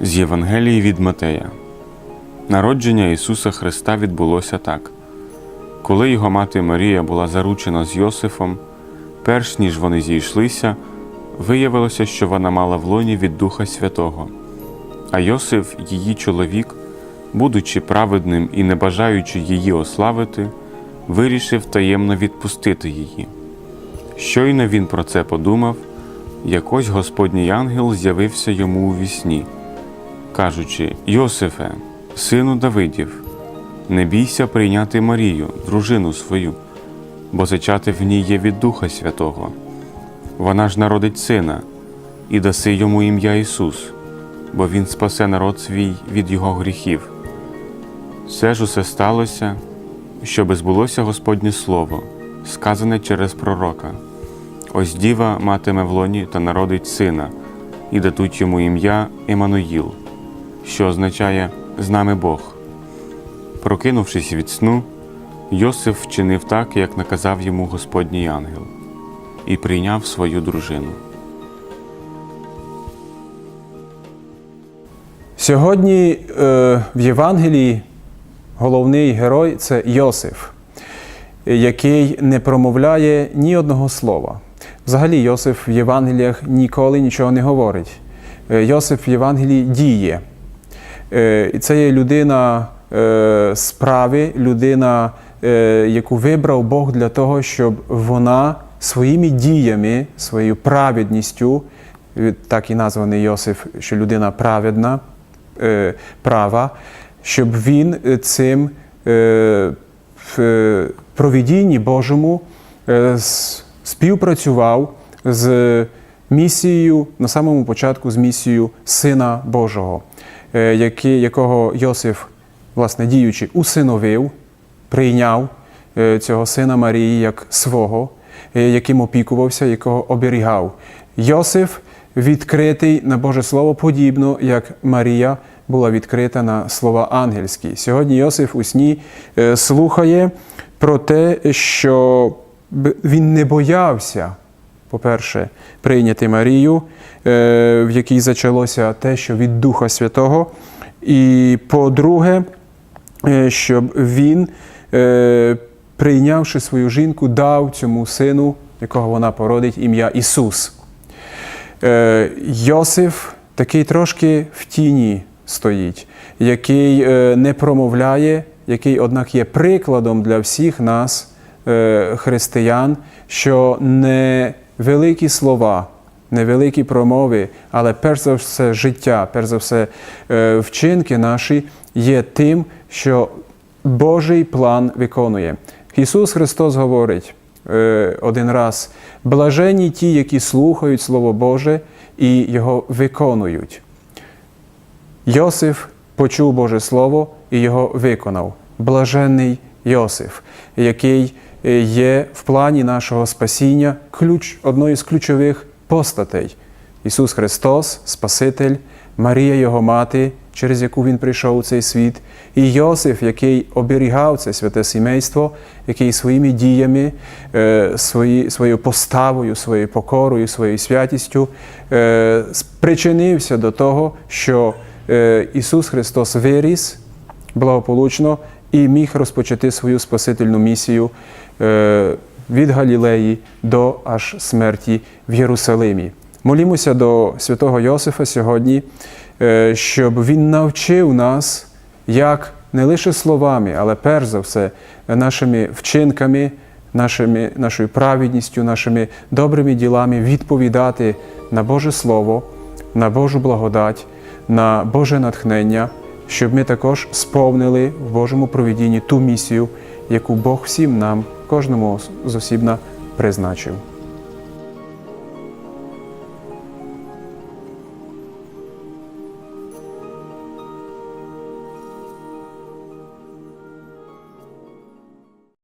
З Євангелії від Матея. Народження Ісуса Христа відбулося так. Коли його мати Марія була заручена з Йосифом, перш ніж вони зійшлися, виявилося, що вона мала в лоні від Духа Святого. А Йосиф, її чоловік, будучи праведним і не бажаючи її ославити, вирішив таємно відпустити її. Щойно він про це подумав, якось Господній ангел з'явився йому у вісні, кажучи: Йосифе, сину Давидів, не бійся прийняти Марію, дружину свою, бо зачати в ній є від Духа Святого. Вона ж народить сина, і даси йому ім'я Ісус, бо Він спасе народ свій від його гріхів. Все ж усе сталося, щоби збулося Господнє Слово, сказане через пророка. Ось діва матиме в лоні та народить сина, і дадуть йому ім'я Еммануїл, що означає з нами Бог. Прокинувшись від сну, Йосиф вчинив так, як наказав йому Господній ангел, і прийняв свою дружину. Сьогодні е, в Євангелії головний герой це Йосиф, який не промовляє ні одного слова. Взагалі, Йосиф в Євангеліях ніколи нічого не говорить. Е, Йосиф в Євангелії діє. Е, і це є людина е, справи, людина, е, яку вибрав Бог для того, щоб вона своїми діями, своєю праведністю, так і названий Йосиф, що людина праведна, права, щоб він цим в провідінні Божому співпрацював з місією на самому початку з місією Сина Божого, е, який- якого Йосиф, власне, діючи, усиновив, прийняв е, цього сина Марії як свого, е, яким опікувався, якого оберігав. Йосиф відкритий на Боже Слово, подібно як Марія була відкрита на слова ангельські. Сьогодні Йосиф у сні слухає про те, що він не боявся, по-перше, прийняти Марію, е, в якій зачалося те, що від Духа Святого. І по-друге, е, щоб він, е, прийнявши свою жінку, дав цьому сину, якого вона породить, ім'я Ісус. Йосиф такий трошки в тіні стоїть, який не промовляє, який, однак, є прикладом для всіх нас, християн, що не великі слова, невеликі промови, але перш за все життя, перш за все е, вчинки наші є тим, що Божий план виконує. Ісус Христос говорить е, один раз: блажені ті, які слухають Слово Боже і його виконують. Йосиф почув Боже Слово і його виконав. Блаженний Йосиф, який є в плані нашого спасіння ключ, одною з ключових постатей. Ісус Христос, Спаситель, Марія Його мати, через яку Він прийшов у цей світ, і Йосиф, який оберігав це святе сімейство, який своїми діями, е, свої, своєю поставою, своєю покорою, своєю святістю е, спричинився до того, що е, Ісус Христос виріс благополучно і міг розпочати свою спасительну місію е, від Галілеї до аж смерті в Єрусалимі. Молімося до святого Йосифа сьогодні, е, щоб він навчив нас, як не лише словами, але перш за все нашими вчинками, нашими, нашою праведністю, нашими добрими ділами відповідати на Боже Слово, на Божу благодать, на Боже натхнення, щоб ми також сповнили в Божому провідінні ту місію, яку Бог всім нам, кожному зосібна призначив.